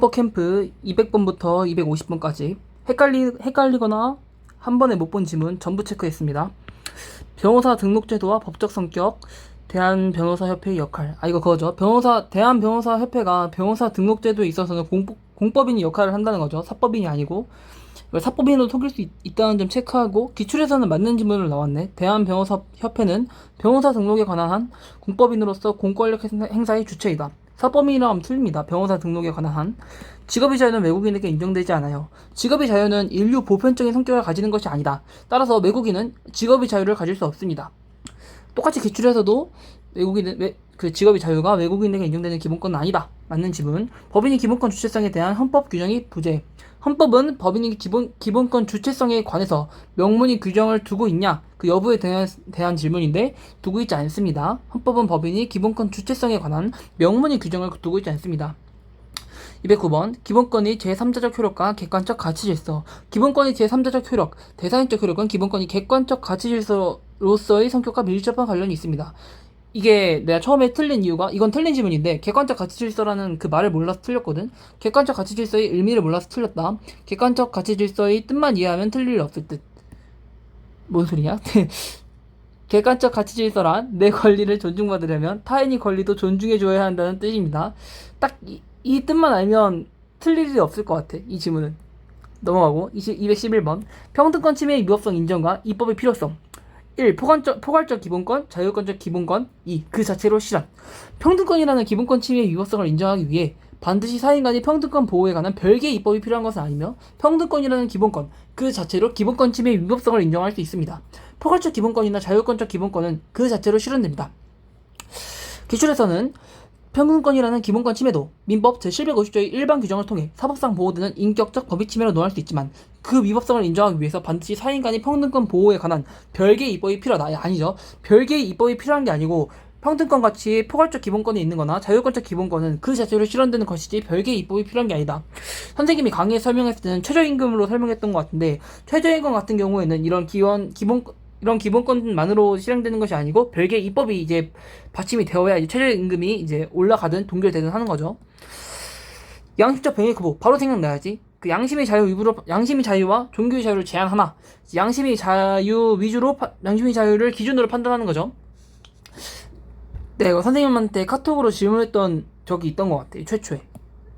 슈퍼 캠프 200번부터 250번까지 헷갈리, 헷갈리거나 한 번에 못 본 지문 전부 체크했습니다. 변호사 등록 제도와 법적 성격, 대한변호사협회의 역할. 아, 이거 그거죠. 변호사, 대한변호사협회가 변호사 등록 제도에 있어서는 공, 공법인이 역할을 한다는 거죠. 사법인이 아니고. 사법인으로 속일 수 있, 다는 점 체크하고, 기출에서는 맞는 지문으로 나왔네. 대한변호사협회는 변호사 등록에 관한 한 공법인으로서 공권력 행사- 행사의 주체이다. 하면 틀립니다. 변호사 등록에 관한 한. 직업의 자유는 외국인에게 인정되지 않아요. 직업의 자유는 인류 보편적인 성격을 가지는 것이 아니다. 따라서 외국인은 직업의 자유를 가질 수 없습니다. 똑같이 기출에서도 외국인은 외, 그 직업의 자유가 외국인에게 인정되는 기본권은 아니다. 맞는 지문. 법인의 기본권 주체성에 대한 헌법 규정이 부재. 헌법은 법인의 기본 기본권 주체성에 관해서 명문이 규정을 두고 있냐 그 여부에 대한, 대한 질문인데 두고 있지 않습니다. 헌법은 법인이 기본권 주체성에 관한 명문이 규정을 두고 있지 않습니다. 209번 기본권이 제3자적 효력과 객관적 가치 질서 기본권이 제3자적 효력 대사인적 효력은 기본권이 객관적 가치 질서로서의 성격과 밀접한 관련이 있습니다. 이게 내가 처음에 틀린 이유가 이건 틀린 지문인데 객관적 가치 질서라는 그 말을 몰라서 틀렸거든. 객관적 가치 질서의 의미를 몰라서 틀렸다. 객관적 가치 질서의 뜻만 이해하면 틀릴 일 없을 듯. 뭔 소리야? 객관적 가치 질서란 내 권리를 존중받으려면 타인의 권리도 존중해 줘야 한다는 뜻입니다. 딱이 뜻만 알면 틀릴 일이 없을 것 같아. 이 지문은. 넘어가고 20, 211번 평등권 침해의 위법성 인정과 입법의 필요성 1. 포괄적, 포괄적 기본권, 자유권적 기본권 2. 그 자체로 실현 평등권이라는 기본권 침해의 위법성을 인정하기 위해 반드시 사인 간의 평등권 보호에 관한 별개의 입법이 필요한 것은 아니며 평등권이라는 기본권 그 자체로 기본권 침해의 위법성을 인정할 수 있습니다. 포괄적 기본권이나 자유권적 기본권은 그 자체로 실현됩니다. 기출에서는 평등권이라는 기본권 침해도 민법 제750조의 일반 규정을 통해 사법상 보호되는 인격적 법익 침해로 논할 수 있지만 그 위법성을 인정하기 위해서 반드시 사인 간의 평등권 보호에 관한 별개의 입법이 필요하다. 아니, 아니죠. 별개의 입법이 필요한 게 아니고 평등권 같이 포괄적 기본권이 있는 거나 자유권적 기본권은 그 자체로 실현되는 것이지 별개의 입법이 필요한 게 아니다. 선생님이 강의에 설명했을 때는 최저임금으로 설명했던 것 같은데 최저임금 같은 경우에는 이런 기원 기본 이런 기본권만으로 실행되는 것이 아니고 별개의 입법이 이제 받침이 되어야 이제 최저임금이 이제 올라가든 동결되든 하는 거죠. 양심적 병의 거부 바로 생각나야지. 그 양심의 자유 위주로 양심의 자유와 종교의 자유를 제한하나 양심의 자유 위주로 파- 양심의 자유를 기준으로 판단하는 거죠. 네, 이거 선생님한테 카톡으로 질문했던 적이 있던 것 같아요. 최초에.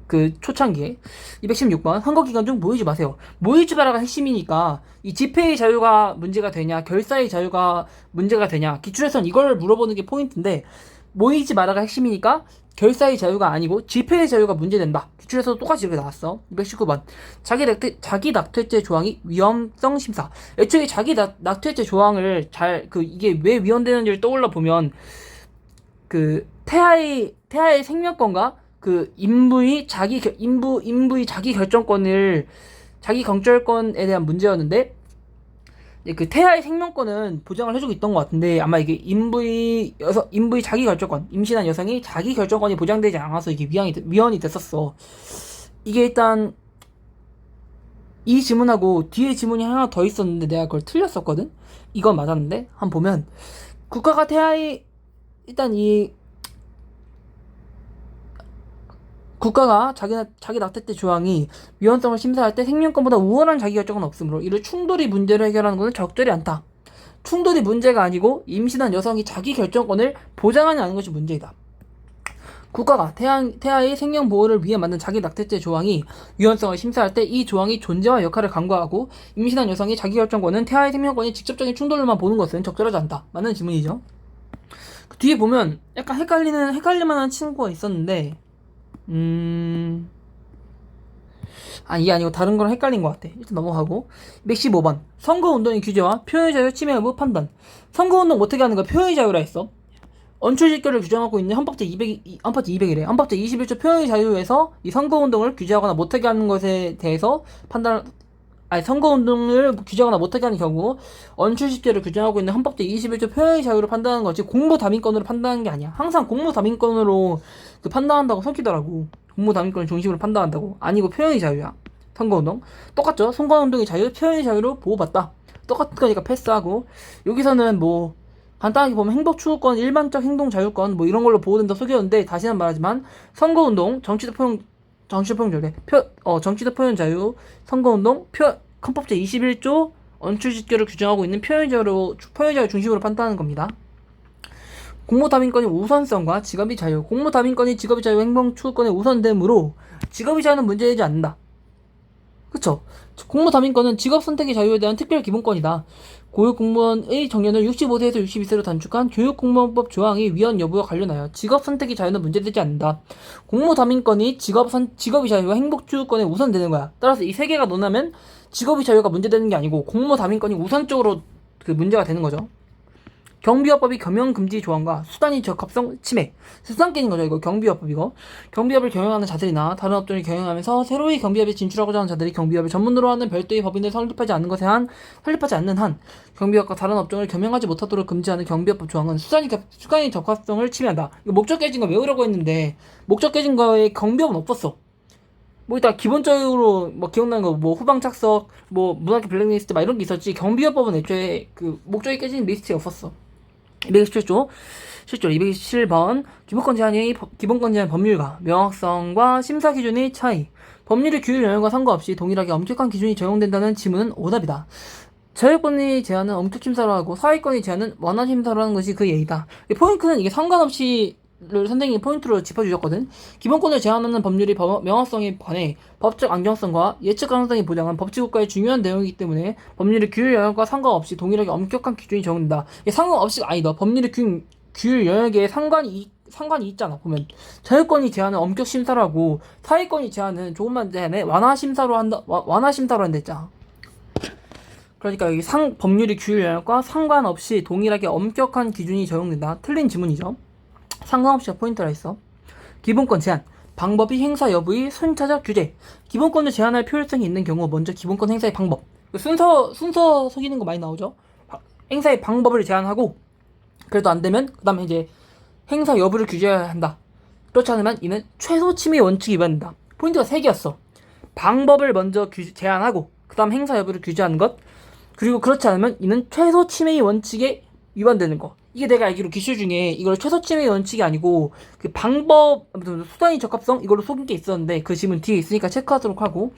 그 초창기에 216번 선거 기간 중 모이지 마세요. 모이지 마라가 핵심이니까 이 집회의 자유가 문제가 되냐 결사의 자유가 문제가 되냐 기출에선 이걸 물어보는 게 포인트인데 모이지 마라가 핵심이니까 결사의 자유가 아니고 집회의 자유가 문제된다. 기출에서도 똑같이 이렇게 나왔어. 219번 자기 낙태 자기 낙태죄 조항이 위헌성 심사. 애초에 자기 낙, 낙태죄 조항을 잘 그 이게 왜 위헌되는지를 떠올려 보면 그 태아의 태아의 생명권과 그 인부의 자기 결- 인부 인부의 자기 결정권을 자기 경찰권에 대한 문제였는데 그 태아의 생명권은 보장을 해주고 있던 것 같은데 아마 이게 인부의 여성 인부의 자기 결정권 임신한 여성이 자기 결정권이 보장되지 않아서 이게 위헌이 돼- 위헌이 됐었어. 이게 일단 이 질문하고 뒤에 질문이 하나 더 있었는데 내가 그걸 틀렸었거든. 이건 맞았는데 한번 보면 국가가 태아의 일단 이 국가가 자기 자기 낙태죄 조항이 위헌성을 심사할 때 생명권보다 우월한 자기 결정은 없으므로 이를 충돌이 문제를 해결하는 것은 적절히 않다. 충돌이 문제가 아니고 임신한 여성이 자기 결정권을 보장하지 않는 것이 문제이다. 국가가 태아, 태아의 생명 보호를 위해 만든 자기 낙태죄 조항이 위헌성을 심사할 때 이 조항이 존재와 역할을 간과하고 임신한 여성이 자기 결정권은 태아의 생명권이 직접적인 충돌로만 보는 것은 적절하지 않다. 맞는 질문이죠. 그 뒤에 보면 약간 헷갈리는 헷갈릴만한 친구가 있었는데 음. 아, 이게 아니고 다른 거랑 헷갈린 것 같아. 일단 넘어가고. 115번. 선거운동의 규제와 표현의 자유 침해 여부 판단. 선거운동 어떻게 하는 거야? 표현의 자유라 했어. 언출직결을 규정하고 있는 헌법제 200, 이- 헌법제 200이래. 헌법제 21조 표현의 자유에서 이 선거운동을 규제하거나 못하게 하는 것에 대해서 판단, 아니, 선거운동을 규제하거나 못하게 하는 경우, 언출직결을 규정하고 있는 헌법 제 21조 표현의 자유로 판단하는 거지, 공무담임권으로 판단하는 게 아니야. 항상 공무담임권으로 그 판단한다고 속이더라고. 공무담임권을 중심으로 판단한다고. 아니고 표현의 자유야. 선거운동. 똑같죠? 선거운동의 자유, 표현의 자유로 보호받다. 똑같은 거니까 패스하고. 여기서는 뭐, 간단하게 보면 행복추구권, 일반적 행동자유권, 뭐 이런 걸로 보호된다 속였는데, 다시 한번 말하지만, 선거운동, 정치적 포용, 정치적 표현 자유, 표, 어, 정치적 표현 자유, 선거운동, 표, 헌법 제 21조 언출직결을 규정하고 있는 표현 자유로 표현 자유 중심으로 판단하는 겁니다. 공모담인권의 우선성과 직업의 자유, 공모담인권이 직업의 자유 행동 추구권의 우선됨으로 직업의 자유는 문제되지 않는다. 그쵸? 공모담인권은 직업 선택의 자유에 대한 특별 기본권이다. 고육 공무원의 정년을 65세에서 62세로 단축한 교육공무원법 조항의 위헌 여부와 관련하여 직업 선택의 자유는 문제되지 않는다. 공모담인권이 직업 선, 직업의 자유와 행복 추구권에 우선되는 거야. 따라서 이 세 개가 논하면 직업의 자유가 문제되는 게 아니고 공모담인권이 우선적으로 그 문제가 되는 거죠. 경비화법이 겸용 금지 조항과 수단이 적합성 침해. 수단 깨진 거죠 이거. 경비화법 이거. 경비업을 경영하는 자들이나 다른 업종을 경영하면서 새로이 경비업에 진출하고자 하는 자들이 경비업을 전문으로 하는 별도의 법인을 설립하지 않는 것에 한 설립하지 않는 한 경비업과 다른 업종을 겸용하지 못하도록 금지하는 경비업법 조항은 수단이 적- 수단이 적합성을 침해한다. 이거 목적 깨진 거 외우라고 했는데 목적 깨진 거에 경비업은 없었어. 뭐 일단 기본적으로 뭐 기억나는 거 뭐 후방 착석 뭐 문학계 블랙리스트 막 이런 게 있었지. 경비업법은 애초에 그 목적이 깨진 리스트에 없었어 227조 7조 227번 기본권 제한의 법- 기본권 제한 법률과 명확성과 심사 기준의 차이 법률의 규율 영역과 상관없이 동일하게 엄격한 기준이 적용된다는 지문은 오답이다. 자유권의 제한은 엄격 심사로 하고 사회권의 제한은 완화 심사로 하는 것이 그 예의다. 이 포인트는 이게 상관없이 를 선생님이 포인트로 짚어주셨거든. 기본권을 제한하는 법률의 법- 명확성에 반해 법적 안정성과 예측 가능성이 보장한 법치국가의 중요한 내용이기 때문에 법률의 규율 영역과 상관없이 동일하게 엄격한 기준이 적용된다. 이게 상관없이가 아니다. 법률의 규, 규율 영역에 상관이 이- 상관이 있잖아 보면 자유권이 제한은 엄격 심사로 하고 사회권이 제한은 조금만 제한에 완화 심사로 한다 와- 완화 심사로 한다 했잖아. 그러니까 여기 상 법률의 규율 영역과 상관없이 동일하게 엄격한 기준이 적용된다. 틀린 지문이죠. 상관없이가 포인트라 있어. 기본권 제한. 방법이 행사 여부의 순차적 규제. 기본권을 제한할 필요성이 있는 경우 먼저 기본권 행사의 방법. 순서 순서 속이는 거 많이 나오죠. 바- 행사의 방법을 제한하고 그래도 안 되면 그다음에 이제 행사 여부를 규제해야 한다. 그렇지 않으면 이는 최소 침해 원칙이 위반된다. 포인트가 세 개였어. 방법을 먼저 규, 제한하고 그다음 행사 여부를 규제하는 것 그리고 그렇지 않으면 이는 최소 침해의 원칙에 위반되는 거. 이게 내가 알기로 기술 중에 이걸 최소 침해의 원칙이 아니고 그 방법 수단의 적합성 이걸로 속인 게 있었는데 그 지문 뒤에 있으니까 체크하도록 하고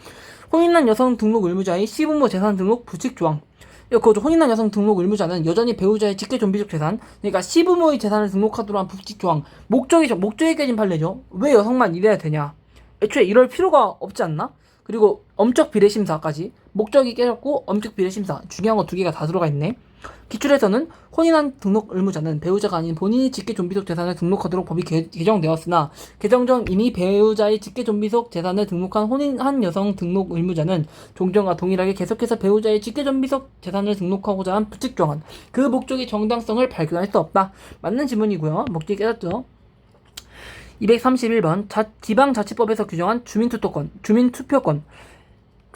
혼인난 여성 등록 의무자의 시부모 재산 등록 부칙 조항. 이거 그거죠. 혼인난 여성 등록 의무자는 여전히 배우자의 직계 존비적 재산, 그러니까 시부모의 재산을 등록하도록 한 부칙 조항. 목적이 목적이 깨진 판례죠. 왜 여성만 이래야 되냐? 애초에 이럴 필요가 없지 않나? 그리고 엄적 비례 심사까지 목적이 깨졌고 엄적 비례 심사 중요한 거 두 개가 다 들어가 있네. 기출에서는 혼인한 등록 의무자는 배우자가 아닌 본인이 직계 존비속 재산을 등록하도록 법이 개, 개정되었으나 개정 전 이미 배우자의 직계 존비속 재산을 등록한 혼인한 여성 등록 의무자는 종전과 동일하게 계속해서 배우자의 직계 존비속 재산을 등록하고자 한 부칙 조항은 그 목적의 정당성을 발견할 수 없다. 맞는 지문이고요. 목적이 깨졌죠. 231번 자, 지방자치법에서 규정한 주민투표권, 주민투표권.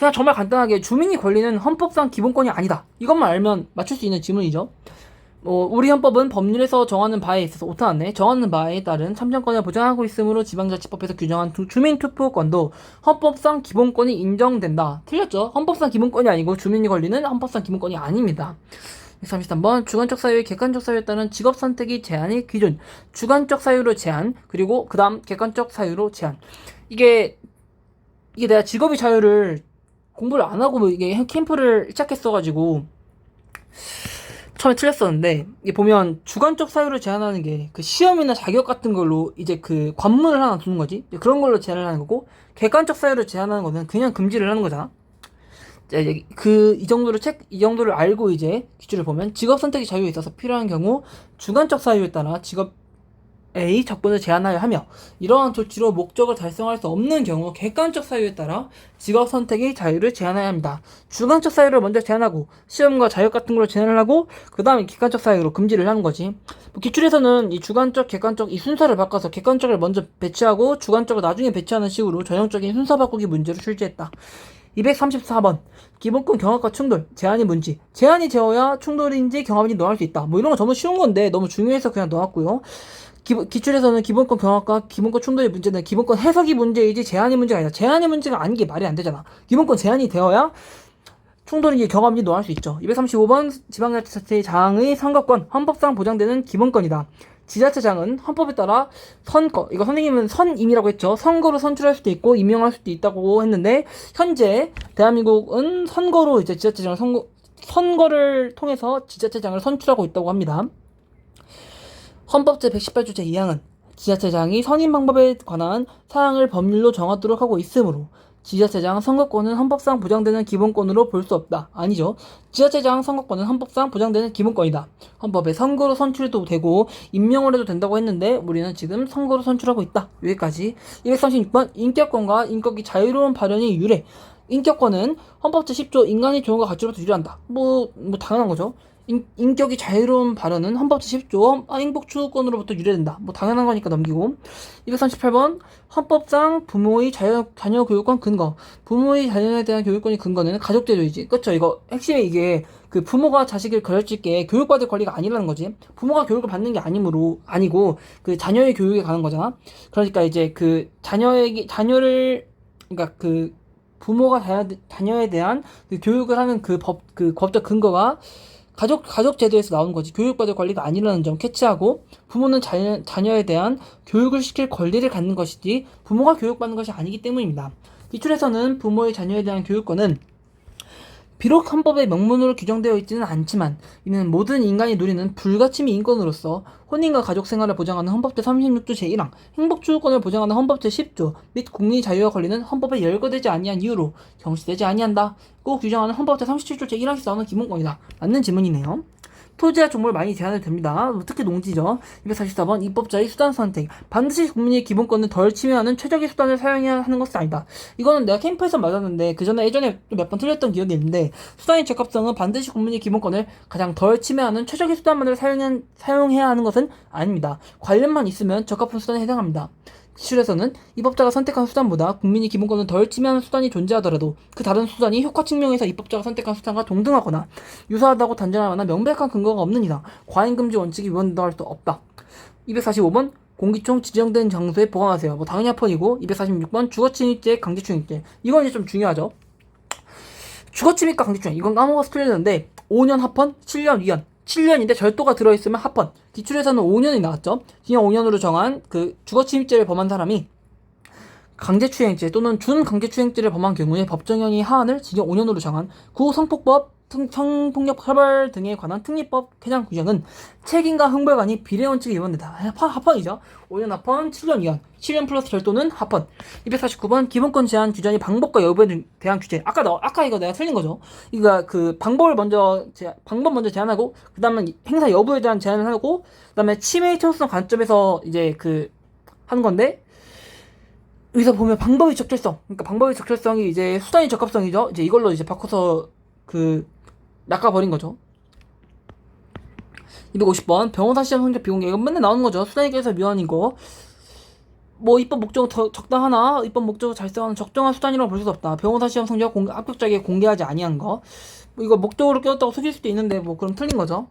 그냥 정말 간단하게 주민이 권리는 헌법상 기본권이 아니다. 이것만 알면 맞출 수 있는 지문이죠. 뭐 우리 헌법은 법률에서 정하는 바에 있어서 오타 났네. 정하는 바에 따른 참정권을 보장하고 있으므로 지방자치법에서 규정한 두- 주민투표권도 헌법상 기본권이 인정된다. 틀렸죠? 헌법상 기본권이 아니고 주민이 권리는 헌법상 기본권이 아닙니다. 133번 주관적 사유의 객관적 사유에 따른 직업 선택의 제한의 기준 주관적 사유로 제한 그리고 그 다음 객관적 사유로 제한 이게 이게 내가 직업의 자유를 공부를 안 하고 뭐 이게 캠프를 시작했어가지고 처음에 틀렸었는데 이게 보면 주관적 사유를 제한하는 게 그 시험이나 자격 같은 걸로 이제 그 관문을 하나 두는 거지. 그런 걸로 제한을 하는 거고 객관적 사유를 제한하는 거는 그냥 금지를 하는 거잖아. 그이 정도를 책 이 정도를 알고 이제 기준을 보면 직업 선택의 자유에 있어서 필요한 경우 주관적 사유에 따라 직업 A 적분을 제한하여 하며 이러한 조치로 목적을 달성할 수 없는 경우 객관적 사유에 따라 직업 선택의 자유를 제한해야 합니다. 주관적 사유를 먼저 제한하고 시험과 자격 같은 걸 제한을 하고 그 다음에 객관적 사유로 금지를 하는 거지. 뭐 기출에서는 이 주관적, 객관적 이 순서를 바꿔서 객관적을 먼저 배치하고 주관적을 나중에 배치하는 식으로 전형적인 순서 바꾸기 문제를 출제했다. 234번 기본권 경합과 충돌 제한이 뭔지 제한이 되어야 충돌인지 경합인지 넣을 수 있다 뭐 이런 거 너무 쉬운 건데 너무 중요해서 그냥 넣었고요 기, 기출에서는 기본권 경합과 기본권 충돌의 문제는 기본권 해석이 문제이지 제한이 문제가 아니라 제한이 문제가 아닌 게 말이 안 되잖아 기본권 제한이 되어야 충돌인지 경합인지 넣을 수 있죠 235번 지방자치의 장의 선거권 헌법상 보장되는 기본권이다 지자체장은 헌법에 따라 선거 이거 선생님은 선임이라고 했죠. 선거로 선출할 수도 있고 임명할 수도 있다고 했는데 현재 대한민국은 선거로 이제 지자체장을 선거 선거를 통해서 지자체장을 선출하고 있다고 합니다. 헌법 제118조 제2항은 지자체장이 선임 방법에 관한 사항을 법률로 정하도록 하고 있으므로 지자체장 선거권은 헌법상 보장되는 기본권으로 볼 수 없다. 아니죠. 지자체장 선거권은 헌법상 보장되는 기본권이다. 헌법에 선거로 선출도 되고 임명을 해도 된다고 했는데 우리는 지금 선거로 선출하고 있다. 여기까지. 236번 인격권과 인격이 자유로운 발언이 유래. 인격권은 헌법 제10조 인간이 좋은 것 가치로부터 유래한다. 뭐, 뭐 당연한 거죠. 인, 인격이 자유로운 발언은 헌법 제10조 행복 추구권으로부터 유래된다. 뭐 당연한 거니까 넘기고. 238번 헌법상 부모의 자녀, 자녀 교육권 근거. 부모의 자녀에 대한 교육권이 근거는 가족제도이지. 그쵸? 이거 핵심이 이게 그 부모가 자식을 가르칠 게 교육받을 권리가 아니라는 거지. 부모가 교육을 받는 게 아니므로 아니고 그 자녀의 교육에 가는 거잖아. 그러니까 이제 그 자녀에게 자녀를 그러니까 그 부모가 자녀, 자녀에 대한 그 교육을 하는 그 법 그 법적 근거가 가족 가족 제도에서 나오는 거지 교육받을 권리가 아니라는 점 캐치하고 부모는 자녀, 자녀에 대한 교육을 시킬 권리를 갖는 것이지 부모가 교육받는 것이 아니기 때문입니다. 기출에서는 부모의 자녀에 대한 교육권은 비록 헌법의 명문으로 규정되어 있지는 않지만 이는 모든 인간이 누리는 불가침의 인권으로서 혼인과 가족 생활을 보장하는 헌법 제 36조 제1항, 행복추구권을 보장하는 헌법 제 10조 및 국민의 자유와 권리는 헌법에 열거되지 아니한 이유로 경시되지 아니한다. 꼭 규정하는 헌법 제 37조 제1항에서 나오는 기본권이다. 맞는 지문이네요. 토지와 종목을 많이 제한을 됩니다. 특히 농지죠. 244번 입법자의 수단 선택. 반드시 국민의 기본권을 덜 침해하는 최적의 수단을 사용해야 하는 것은 아니다. 이거는 내가 캠프에서 맞았는데 그 전에 예전에 몇 번 틀렸던 기억이 있는데 수단의 적합성은 반드시 국민의 기본권을 가장 덜 침해하는 최적의 수단만을 사용해, 사용해야 하는 것은 아닙니다. 관련만 있으면 적합한 수단에 해당합니다. 기출에서는 입법자가 선택한 수단보다 국민이 기본권을 덜 침해하는 수단이 존재하더라도 그 다른 수단이 효과 측면에서 입법자가 선택한 수단과 동등하거나 유사하다고 단정할 만한 명백한 근거가 없는 이상 과잉금지 원칙이 위반된다고 할수 없다. 245번 공기총 지정된 장소에 보관하세요. 뭐 당연히 합헌이고 246번 주거침입죄 강제추행죄 이건 이제 좀 중요하죠. 주거침입과 강제추행 이건 까먹어서 틀렸는데 5년 합헌, 7년 위헌 7년인데 절도가 들어있으면 합헌. 기출에서는 5년이 나왔죠. 징역 5년으로 정한 그 주거침입죄를 범한 사람이 강제추행죄 또는 준강제추행죄를 범한 경우에 법정형이 하한을 징역 5년으로 정한 구성폭법 성- 성폭력 처벌 등에 관한 특례법 해당 규정은 책임과 형벌관이 비례 원칙에 위반된다. 합헌, 합헌이죠. 5년 합헌, 7년 위헌. 7년 플러스 절도는 합헌. 249번 기본권 제한 규정의 방법과 여부에 대한 규제. 아까 너, 아까 이거 내가 틀린 거죠. 이거 그 방법을 먼저 제, 방법 먼저 제한하고 그다음에 행사 여부에 대한 제한을 하고 그다음에 침해의 처우성 관점에서 이제 그 하는 건데 여기서 보면 방법의 적절성. 그러니까 방법의 적절성이 이제 수단의 적합성이죠. 이제 이걸로 이제 바꿔서 그 낚아버린 거죠. 250번 변호사 시험 성적 비공개 이건 맨날 나오는 거죠. 수단에 대해서 미완이고 뭐 입법 목적 더 적당하나 입법 목적을 달성하는 적정한 수단이라고 볼 수 없다. 변호사 시험 성적 공개, 합격자에게 공개하지 아니한 거. 뭐 이거 목적으로 깨웠다고 속일 수도 있는데 뭐 그럼 틀린 거죠.